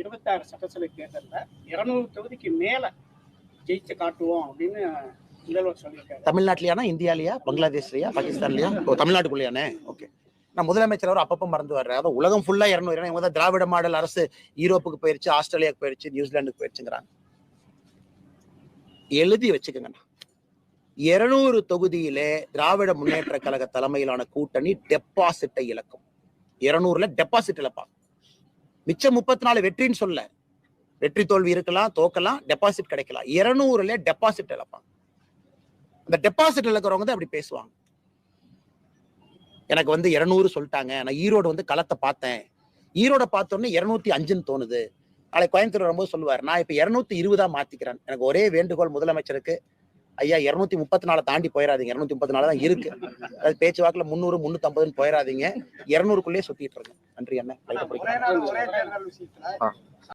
இருபத்தாறு சட்டசபை தேர்தலில் இருநூறு தொகுதிக்கு மேல ஜெயிச்சு காட்டுவோம் அப்படின்னு முதல்வர் சொல்லியிருக்காரு. தமிழ்நாட்டிலயானா இந்தியாலயா பங்களாதேஷ்லயா பாகிஸ்தான்லயா? ஓ தமிழ்நாட்டுக்குள்ளயானே? ஓகே. நான் முதலமைச்சர் அவர் அப்பப்போ மறந்து வர்றேன் அதாவது உலகம் ஃபுல்லா இரநூறு இவங்க தான் திராவிட மாடல் அரசு யூரோப்புக்கு போயிருச்சு ஆஸ்திரேலியாவுக்கு போயிருச்சு நியூசிலாந்துக்கு போயிருச்சுங்கிறாங்க. எழுதி வச்சுக்கோங்கண்ணா இருநூறு தொகுதியிலே திராவிட முன்னேற்ற கழக தலைமையிலான கூட்டணி டெபாசிட்டை இழக்கும். இருநூறுல டெபாசிட் இழப்பாங்க. மிச்சம் முப்பத்தி நாலு வெற்றின்னு சொல்ல. வெற்றி தோல்வி இருக்கலாம் தோக்கலாம் டெபாசிட் கிடைக்கலாம். இருநூறுல டெபாசிட் இழப்பாங்க. அந்த டெபாசிட் இழக்கிறவங்க தான் அப்படி பேசுவாங்க. எனக்கு வந்து இருநூறு சொல்லிட்டாங்க. நான் ஈரோடு வந்து களத்தை பார்த்தேன். ஈரோட பார்த்தோன்னே இருநூத்தி அஞ்சுன்னு தோணுது. நாளை கோயம்புத்தூர் வரும்போது சொல்லுவார் நான் இப்போ இருநூத்தி இருபதா மாத்திக்கிறேன். எனக்கு ஒரே வேண்டுகோள் முதலமைச்சருக்கு ஐயா இருநூத்தி முப்பத்தி நாலு தாண்டி போயிடாதீங்க இருநூத்தி முப்பத்தி நாலு தான் இருக்கு. அதாவது பேச்சுவாக்குல முந்நூறு முன்னூத்தி ஐம்பதுன்னு போயிடாதீங்க இருநூறுக்குள்ளேயே சுத்திட்டு இருங்க. நன்றி அண்ணன்